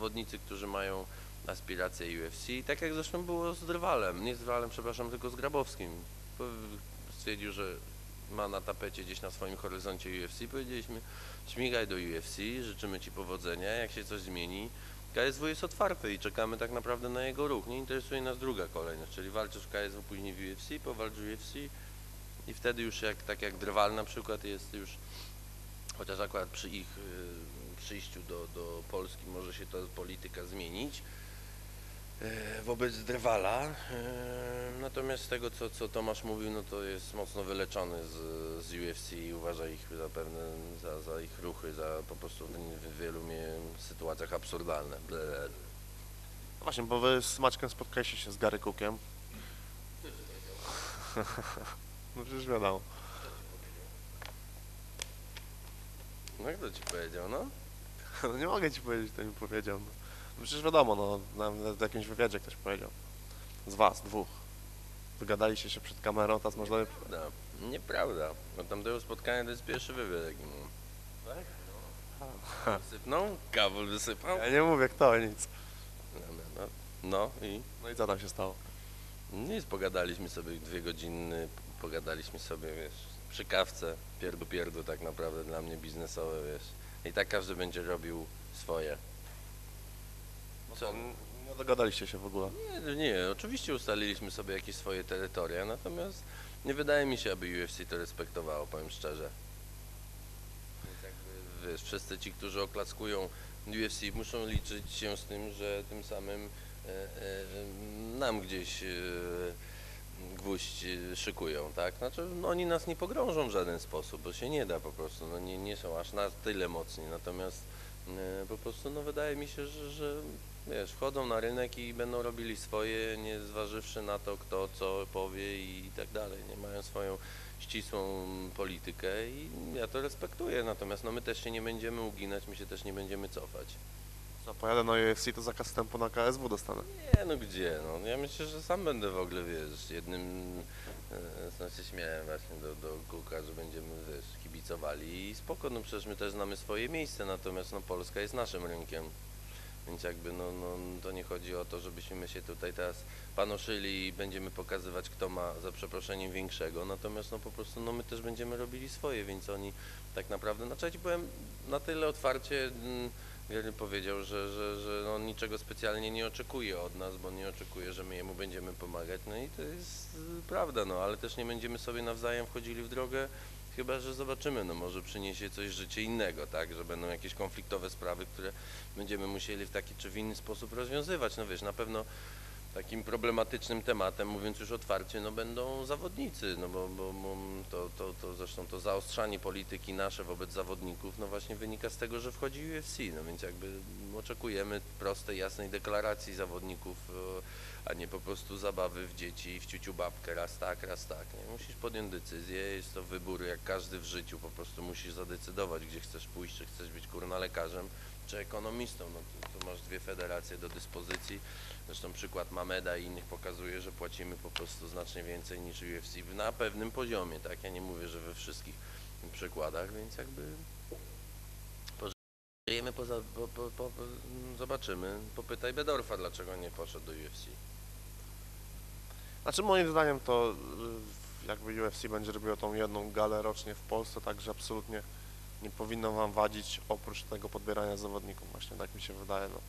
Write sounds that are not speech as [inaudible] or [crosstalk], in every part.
zawodnicy, którzy mają aspiracje UFC, tak jak zresztą było z Drwalem, nie z Drwalem, przepraszam, tylko z Grabowskim. Stwierdził, że ma na tapecie gdzieś na swoim horyzoncie UFC, powiedzieliśmy śmigaj do UFC, życzymy Ci powodzenia, jak się coś zmieni. KSW jest otwarty i czekamy tak naprawdę na jego ruch. Nie interesuje nas druga kolejność, czyli walczysz w KSW, później w UFC, powalcz w UFC i wtedy już jak, tak jak Drwal na przykład jest już, chociaż akurat przy ich y, przyjściu do, do Polski może się ta polityka zmienić e, wobec Drwala. e, Natomiast z tego, co, co Tomasz mówił, no to jest mocno wyleczony z, z UFC i uważa ich zapewne za, za ich ruchy, za po prostu w, wielu sytuacjach absurdalne. Ble. No właśnie, bo wy z Maćkiem spotkaliście się z Gary Cookiem. [laughs] No przecież wiadomo. No kto ci powiedział, no? [laughs] No nie mogę ci powiedzieć, kto mi powiedział. No. No przecież wiadomo, no, nawet w jakimś wywiadzie ktoś powiedział. Z was, dwóch. Wygadaliście się przed kamerą, teraz można... Prawda. Nieprawda. Od tamtego spotkania to jest pierwszy wywiad, jaki mam. Tak? Wysypnął? Kawul wysypał? Ja nie mówię kto, nic. No, no, no. no i No i co tam się stało? nic, pogadaliśmy sobie dwie godziny, pogadaliśmy sobie, wiesz, przy kawce, pierdu pierdu tak naprawdę dla mnie biznesowe, wiesz. I tak każdy będzie robił swoje. Co? Nie dogadaliście się w ogóle. Nie, nie, oczywiście ustaliliśmy sobie jakieś swoje terytoria, natomiast nie wydaje mi się, aby UFC to respektowało, powiem szczerze. Więc jakby, wiesz, wszyscy ci, którzy oklaskują UFC muszą liczyć się z tym, że tym samym e, e, nam gdzieś e, gwóźdź e, szykują, tak? Znaczy, no, oni nas nie pogrążą w żaden sposób, bo się nie da po prostu, no, nie, nie są aż na tyle mocni, natomiast e, po prostu, no wydaje mi się, że, że wiesz, wchodzą na rynek i będą robili swoje, nie zważywszy na to, kto co powie i tak dalej, nie mają swoją ścisłą politykę i ja to respektuję, natomiast no my też się nie będziemy uginać, my się też nie będziemy cofać. Co, pojadę na UFC, to zakaz wstępu na KSW dostanę. Nie, no gdzie, no ja myślę, że sam będę w ogóle, wiesz, jednym, e, znaczy śmiałem właśnie do, do Kuka, że będziemy, wiesz, kibicowali i spoko, no przecież my też znamy swoje miejsce, natomiast no Polska jest naszym rynkiem. Więc jakby no, no to nie chodzi o to, żebyśmy się tutaj teraz panoszyli i będziemy pokazywać kto ma za przeproszeniem większego, natomiast no po prostu no my też będziemy robili swoje, więc oni tak naprawdę, znaczy ja ci powiem na tyle otwarcie, Wiele powiedział, że, że, że on niczego specjalnie nie oczekuje od nas, bo nie oczekuje, że my jemu będziemy pomagać, no i to jest y, prawda, no ale też nie będziemy sobie nawzajem wchodzili w drogę, chyba że zobaczymy, no może przyniesie coś życie innego, tak, że będą jakieś konfliktowe sprawy, które będziemy musieli w taki czy w inny sposób rozwiązywać, no wiesz, na pewno takim problematycznym tematem, mówiąc już otwarcie, no będą zawodnicy, no bo, bo, bo to, to, to zresztą to zaostrzanie polityki nasze wobec zawodników, no właśnie wynika z tego, że wchodzi UFC, no więc jakby oczekujemy prostej, jasnej deklaracji zawodników, e, a nie po prostu zabawy w dzieci, w ciuciu babkę, raz tak, raz tak, nie? Musisz podjąć decyzję, jest to wybór jak każdy w życiu, po prostu musisz zadecydować, gdzie chcesz pójść, czy chcesz być kurna lekarzem, czy ekonomistą, no tu, masz dwie federacje do dyspozycji, Zresztą przykład Mameda i innych pokazuje, że płacimy po prostu znacznie więcej niż UFC na pewnym poziomie, tak? Ja nie mówię, że we wszystkich przykładach, więc jakby pożyjemy, poza, po, po, po, zobaczymy. Popytaj Bedorfa, dlaczego nie poszedł do UFC. Znaczy moim zdaniem to y, jakby UFC będzie robiło tą jedną galę rocznie w Polsce, także absolutnie nie powinno wam wadzić oprócz tego podbierania zawodników, właśnie tak mi się wydaje. No.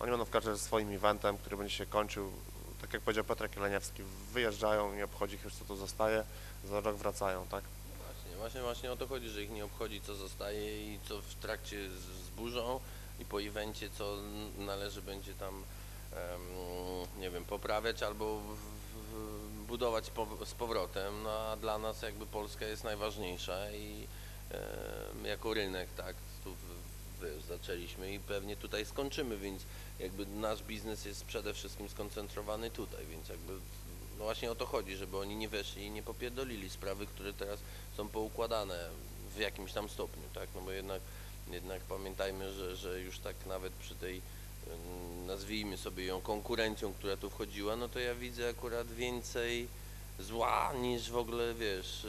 Oni będą w każdym swoim eventem, który będzie się kończył, tak jak powiedział Piotrek Jeleniewski, wyjeżdżają, nie obchodzi ich już co tu zostaje, za rok wracają, tak? Właśnie, właśnie, właśnie o to chodzi, że ich nie obchodzi co zostaje i co w trakcie zburzą i po evencie co należy będzie tam nie wiem, poprawiać albo budować z powrotem, no a dla nas jakby Polska jest najważniejsza i jako rynek, tak, tu zaczęliśmy i pewnie tutaj skończymy, więc jakby nasz biznes jest przede wszystkim skoncentrowany tutaj, więc jakby no właśnie o to chodzi, żeby oni nie weszli i nie popierdolili sprawy, które teraz są poukładane w jakimś tam stopniu, tak? No bo jednak, jednak pamiętajmy, że, że już tak nawet przy tej nazwijmy sobie ją konkurencją, która tu wchodziła, no to ja widzę akurat więcej zła niż w ogóle, wiesz,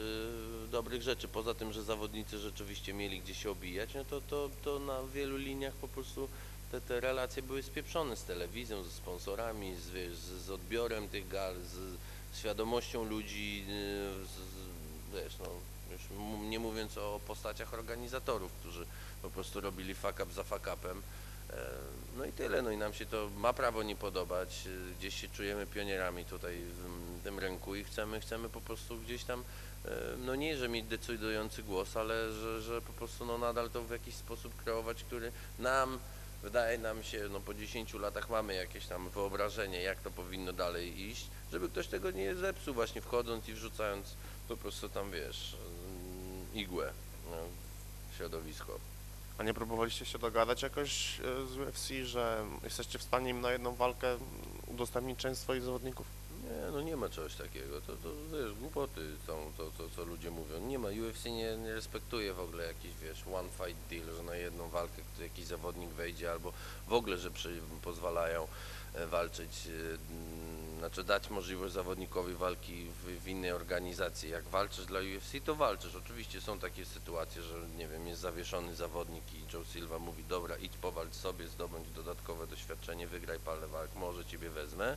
yy, dobrych rzeczy. Poza tym, że zawodnicy rzeczywiście mieli gdzie się obijać, no to, to, to na wielu liniach po prostu te, te relacje były spieprzone z telewizją, ze sponsorami, z, wiesz, z, z odbiorem tych gal, z świadomością ludzi, yy, z, z, wiesz, no, już nie mówiąc o postaciach organizatorów, którzy po prostu robili fuck up za fuck upem. E, No i tyle, no i nam się to ma prawo nie podobać, e, gdzieś się czujemy pionierami tutaj w tym rynku i chcemy, chcemy po prostu gdzieś tam, e, no nie, że mieć decydujący głos, ale że, że po prostu no nadal to w jakiś sposób kreować, który nam, wydaje nam się, no po 10 latach mamy jakieś tam wyobrażenie, jak to powinno dalej iść, żeby ktoś tego nie zepsuł właśnie wchodząc i wrzucając po prostu tam, wiesz, igłę no, w środowisko. A nie próbowaliście się dogadać jakoś e, z UFC, że jesteście w stanie im na jedną walkę udostępnić część swoich zawodników? Nie, no nie ma czegoś takiego. To, to wiesz, głupoty są to, to, co ludzie mówią. Nie ma, UFC nie, nie respektuje w ogóle jakiś, wiesz, one fight deal, że na jedną walkę jakiś zawodnik wejdzie, albo w ogóle, że przy, pozwalają e, walczyć, e, znaczy dać możliwość zawodnikowi walki w, w innej organizacji. Jak walczysz dla UFC, to walczysz. Oczywiście są takie sytuacje, że nie wiem, jest zawieszony zawodnik i Joe Silva mówi, dobra, idź powalcz sobie, zdobądź dodatkowe doświadczenie, wygraj parę walk, może ciebie wezmę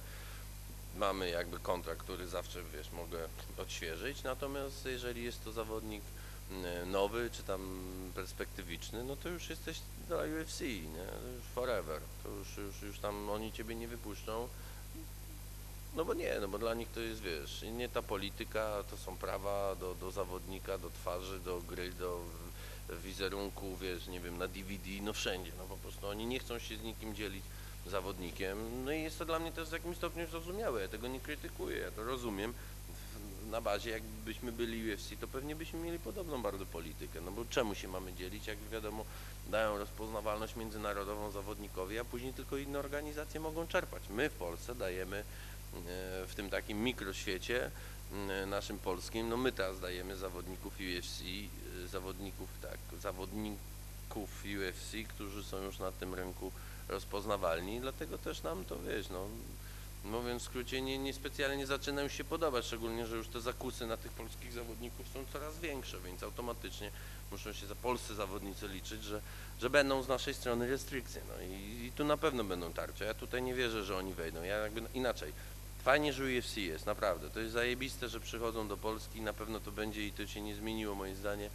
mamy jakby kontrakt, który zawsze, wiesz, mogę odświeżyć, natomiast jeżeli jest to zawodnik mm, nowy, czy tam perspektywiczny, no to już jesteś dla UFC, nie? Forever, to już, już, już tam oni ciebie nie wypuszczą, no bo nie, no bo dla nich to jest, wiesz, nie ta polityka, to są prawa do, do zawodnika, do twarzy, do gry, do wizerunku, wiesz, nie wiem, na DVD, no wszędzie, no po prostu oni nie chcą się z nikim dzielić zawodnikiem. No i jest to dla mnie też w jakimś stopniu zrozumiałe. Ja tego nie krytykuję, ja to rozumiem. Na bazie, jakbyśmy byli UFC, to pewnie byśmy mieli podobną bardzo politykę. No bo czemu się mamy dzielić, jak wiadomo, dają rozpoznawalność międzynarodową zawodnikowi, a później tylko inne organizacje mogą czerpać. My w Polsce dajemy w tym takim mikroświecie e, naszym polskim, no my teraz dajemy zawodników UFC, e, zawodników, tak, zawodników UFC, którzy są już na tym rynku rozpoznawalni, dlatego też nam to, wiesz, no, mówiąc w skrócie, nie, nie specjalnie zaczyna już się podobać, szczególnie, że już te zakusy na tych polskich zawodników są coraz większe, więc automatycznie muszą się za polscy zawodnicy liczyć, że, że będą z naszej strony restrykcje, no i, i tu na pewno będą tarcze, ja tutaj nie wierzę, że oni wejdą, ja jakby inaczej, fajnie, że UFC jest, naprawdę, to jest zajebiste, że przychodzą do Polski, na pewno to będzie i to się nie zmieniło moim zdaniem,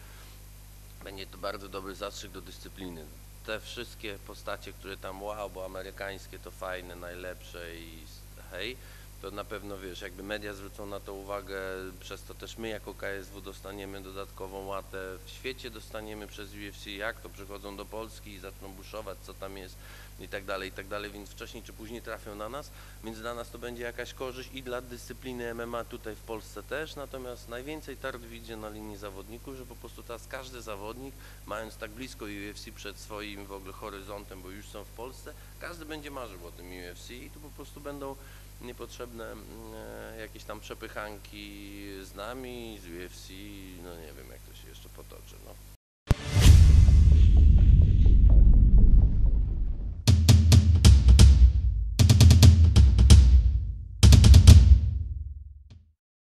będzie to bardzo dobry zastrzyk do dyscypliny. Te wszystkie postacie, które tam wow, bo amerykańskie to fajne, najlepsze i hej, to na pewno wiesz, jakby media zwrócą na to uwagę, przez to też my jako KSW dostaniemy dodatkową łatę, w świecie dostaniemy przez UFC, jak to przychodzą do Polski i zaczną buszować, co tam jest i tak dalej, i tak dalej, więc wcześniej czy później trafią na nas, więc dla nas to będzie jakaś korzyść i dla dyscypliny MMA tutaj w Polsce też, natomiast najwięcej tart widzę na linii zawodników, że po prostu teraz każdy zawodnik, mając tak blisko UFC przed swoim w ogóle horyzontem, bo już są w Polsce, każdy będzie marzył o tym UFC i tu po prostu będą niepotrzebne mm, e, jakieś tam przepychanki z nami, z UFC, no nie wiem jak to się jeszcze potoczy, no.